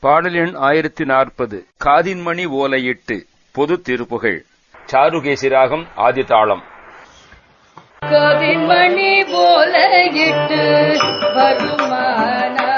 பாடல் எண் ஆயிரத்தி நாற்பது. காதின்மணி ஓலையிட்டு. பொது திருப்புகழ். சாருகேசிராகம் ஆதிதாளம் ஆதி தாளம். போல இட்டு வருமானா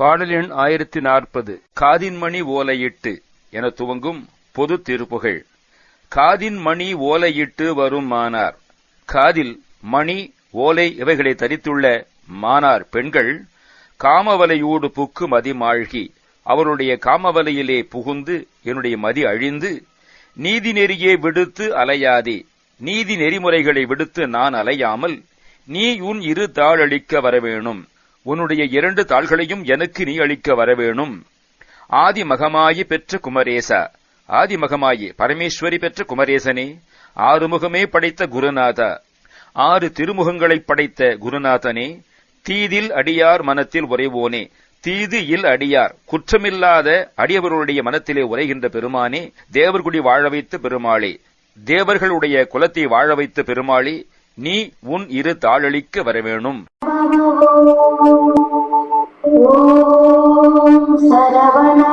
பாடல் எண் ஆயிரத்தி நாற்பது. காதின்மணி ஓலையிட்டு என துவங்கும் பொது திருப்புகழ் காதின் மணி ஓலையிட்டு வரும் மானார். காதில் மணி ஓலை இவைகளை தரித்துள்ள மானார் பெண்கள் காமவலையோடு புக்கு மதிமாழ்கி அவருடைய காமவலையிலே புகுந்து என்னுடைய மதி அழிந்து நீதி நெறியே விடுத்து அலையாதே. நீதி நெறிமுறைகளை விடுத்து நான் அலையாமல் நீ உன் இரு தாளளிக்க வரவேணும். உன்னுடைய இரண்டு தாள்களையும் எனக்கு நீ அளிக்க வரவேணும். ஆதிமகமாயி பெற்ற குமரேசா. ஆதிமகமாயி பரமேஸ்வரி பெற்ற குமரேசனே ஆறுமுகமே படைத்த குருநாதா. ஆறு திருமுகங்களை படைத்த குருநாதனே தீதில் அடியார் மனத்தில் உறைவோனே. தீது இல் அடியார் குற்றமில்லாத அடியவர்களுடைய மனத்திலே உரைகின்ற பெருமானே தேவர்குடி வாழ வைத்த பெருமாளே. தேவர்களுடைய குலத்தை வாழ வைத்த பெருமாளே நீ உன் இரு தாளளிக்க வரவேணும். ஓம் சரவண பவ